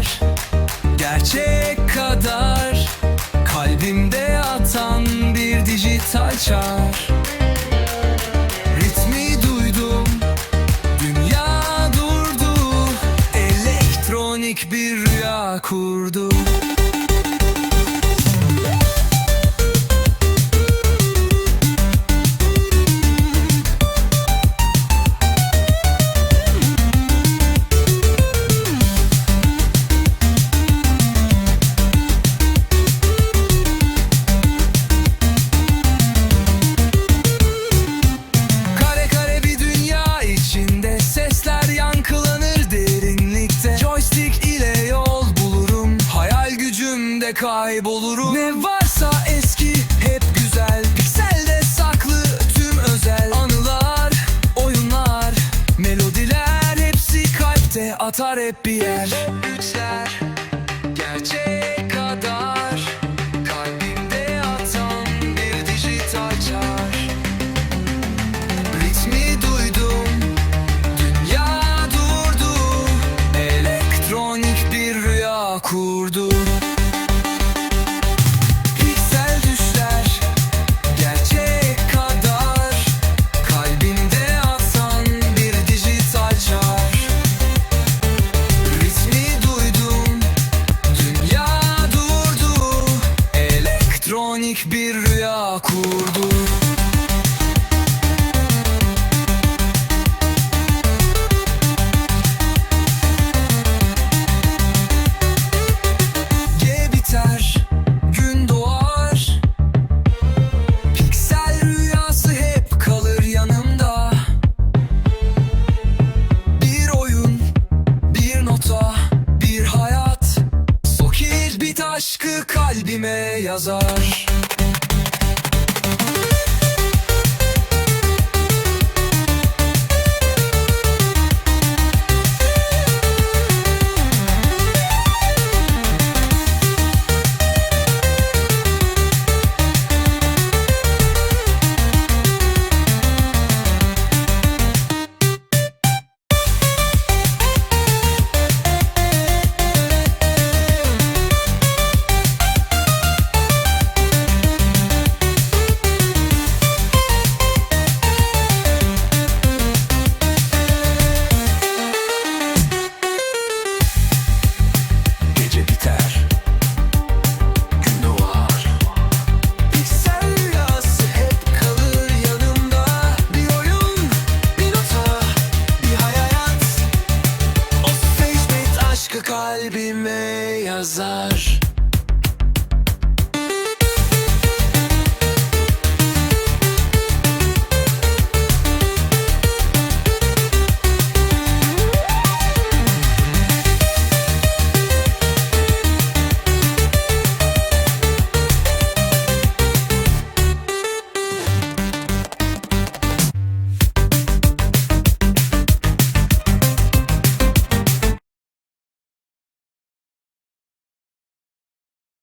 düşler Gerçek kadar Kalbimde atan bir dijital çar Ritmi duydum Dünya durdu Elektronik bir rüya kurdu gücümde kaybolurum. Ne varsa eski hep güzel. Pikselde saklı tüm özel Anılar, oyunlar, melodiler. Hepsi kalpte atar hep bir yer. Güçler, gerçek kadar. Kalbimde atan bir dijital Ritmi duydum, dünya durdu. Elektronik bir rüya kurdu aşkı kalbime yazar